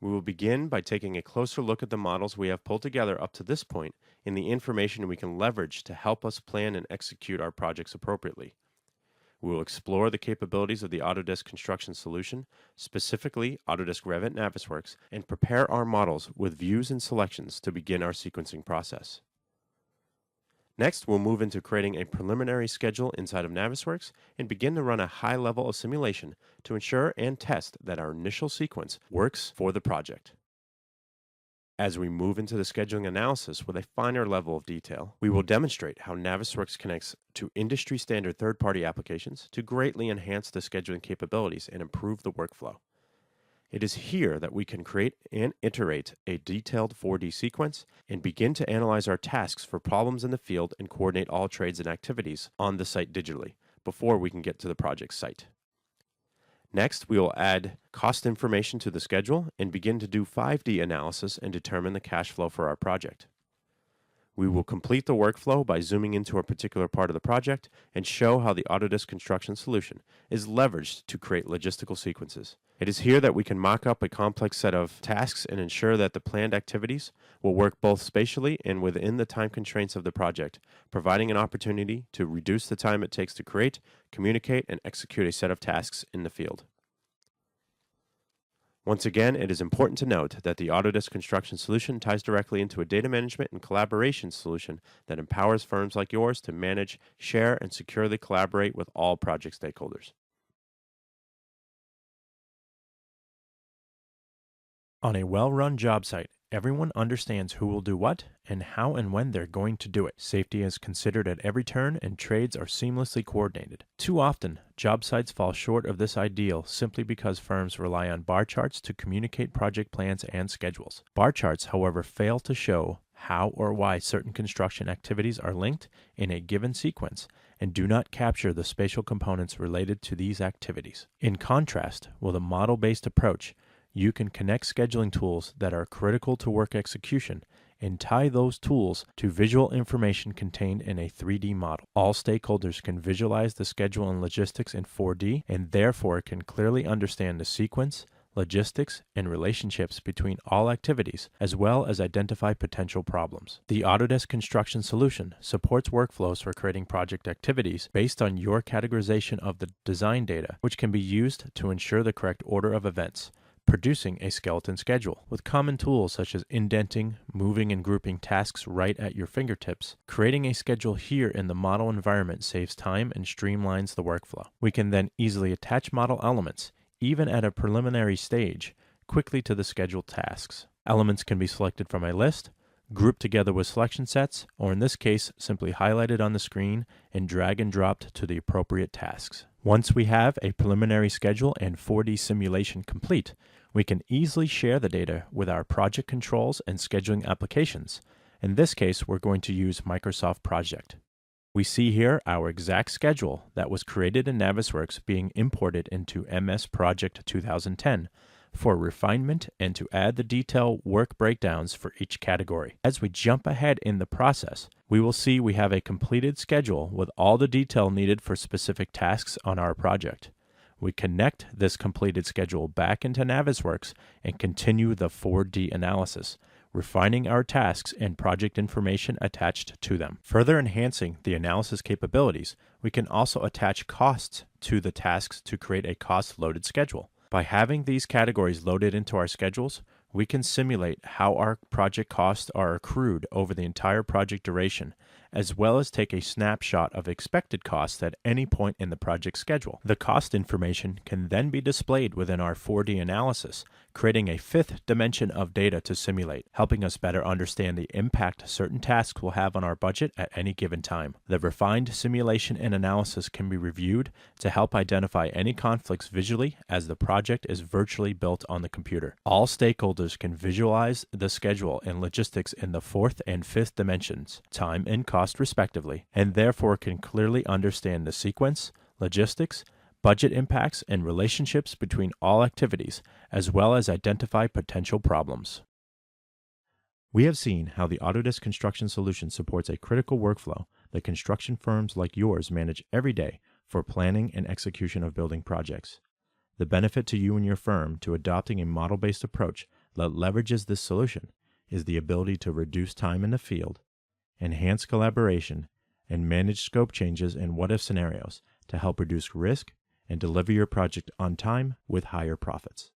We will begin by taking a closer look at the models we have pulled together up to this point and the information we can leverage to help us plan and execute our projects appropriately. We will explore the capabilities of the Autodesk construction solution, specifically Autodesk Revit Navisworks, and prepare our models with views and selections to begin our sequencing process. Next, we'll move into creating a preliminary schedule inside of Navisworks and begin to run a high level of simulation to ensure and test that our initial sequence works for the project. As we move into the scheduling analysis with a finer level of detail, we will demonstrate how Navisworks connects to industry standard third party applications to greatly enhance the scheduling capabilities and improve the workflow. It is here that we can create and iterate a detailed 4D sequence and begin to analyze our tasks for problems in the field and coordinate all trades and activities on the site digitally before we can get to the project site. Next, we will add cost information to the schedule and begin to do 5D analysis and determine the cash flow for our project. We will complete the workflow by zooming into a particular part of the project and show how the Autodesk construction solution is leveraged to create logistical sequences. It is here that we can mock up a complex set of tasks and ensure that the planned activities will work both spatially and within the time constraints of the project, providing an opportunity to reduce the time it takes to create, communicate, and execute a set of tasks in the field. Once again, it is important to note that the Autodesk construction solution ties directly into a data management and collaboration solution that empowers firms like yours to manage, share, and securely collaborate with all project stakeholders. On a well run job site, everyone understands who will do what and how and when they're going to do it. Safety is considered at every turn and trades are seamlessly coordinated. Too often, job sites fall short of this ideal simply because firms rely on bar charts to communicate project plans and schedules. Bar charts, however, fail to show how or why certain construction activities are linked in a given sequence and do not capture the spatial components related to these activities. In contrast, with a model based approach, you can connect scheduling tools that are critical to work execution and tie those tools to visual information contained in a 3D model. All stakeholders can visualize the schedule and logistics in 4D and therefore can clearly understand the sequence, logistics, and relationships between all activities, as well as identify potential problems. The Autodesk Construction Solution supports workflows for creating project activities based on your categorization of the design data, which can be used to ensure the correct order of events producing a skeleton schedule. With common tools such as indenting, moving, and grouping tasks right at your fingertips, creating a schedule here in the model environment saves time and streamlines the workflow. We can then easily attach model elements, even at a preliminary stage, quickly to the scheduled tasks. Elements can be selected from a list, grouped together with selection sets, or in this case, simply highlighted on the screen and drag and dropped to the appropriate tasks. Once we have a preliminary schedule and 4D simulation complete, we can easily share the data with our project controls and scheduling applications. In this case, we're going to use Microsoft Project. We see here our exact schedule that was created in Navisworks being imported into MS Project 2010 for refinement and to add the detail work breakdowns for each category. As we jump ahead in the process, we will see we have a completed schedule with all the detail needed for specific tasks on our project. We connect this completed schedule back into Navisworks and continue the 4D analysis, refining our tasks and project information attached to them. Further enhancing the analysis capabilities, we can also attach costs to the tasks to create a cost loaded schedule. By having these categories loaded into our schedules, we can simulate how our project costs are accrued over the entire project duration as well as take a snapshot of expected costs at any point in the project schedule. The cost information can then be displayed within our 4D analysis, creating a fifth dimension of data to simulate, helping us better understand the impact certain tasks will have on our budget at any given time. The refined simulation and analysis can be reviewed to help identify any conflicts visually as the project is virtually built on the computer. All stakeholders can visualize the schedule and logistics in the fourth and fifth dimensions, time and cost respectively, and therefore can clearly understand the sequence, logistics, budget impacts, and relationships between all activities, as well as identify potential problems. We have seen how the Autodesk Construction Solution supports a critical workflow that construction firms like yours manage every day for planning and execution of building projects. The benefit to you and your firm to adopting a model based approach that leverages this solution is the ability to reduce time in the field, enhance collaboration, and manage scope changes and what if scenarios to help reduce risk and deliver your project on time with higher profits.